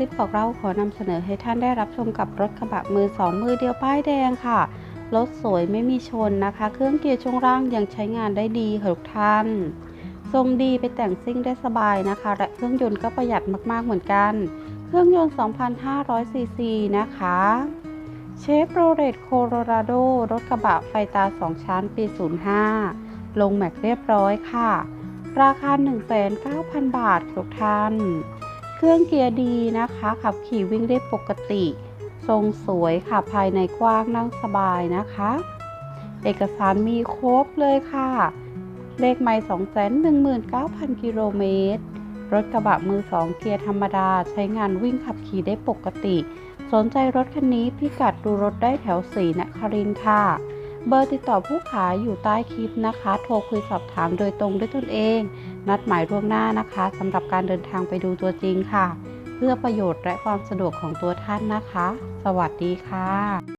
คลิปบอกเล่าขอนำเสนอให้ท่านได้รับชมกับรถกระบะมือสองมือเดียวป้ายแดงค่ะ รถสวยไม่มีชนนะคะ เครื่องเกียร์ช่วงล่างยังใช้งานได้ดีค่ะทุกท่าน ทรงดีไปแต่งซิ่งได้สบายนะคะ และเครื่องยนต์ก็ประหยัดมากๆเหมือนกัน เครื่องยนต์ 2,500 ซีซีนะคะเชฟโรเลตโคโลราโดรถกระบะไฟตา 2 ชั้นปี 05 ลงแม็กเรียบร้อยค่ะ ราคา 19,000 บาททุกท่าน เครื่องเกียร์ดีนะคะ ขับขี่วิ่งได้ปกติ ทรงสวยค่ะภายในกว้างนั่งสบายนะคะ เอกสารมีครบเลยค่ะ เลขไม่219,000 กิโลเมตร รถกระบะมือสองเกียร์ธรรมดาใช้งานวิ่งขับขี่ได้ปกติ สนใจรถคันนี้พิกัดดูรถได้แถวสีนครินค่ะ เบอร์ติดต่อผู้ขายอยู่ใต้คลิปนะคะ โทรคุยสอบถามโดยตรงด้วยตนเอง นัดหมายล่วงหน้านะคะสำหรับการเดินทางไปดูตัวจริงค่ะ เพื่อประโยชน์และความสะดวกของตัวท่านนะคะ สวัสดีค่ะ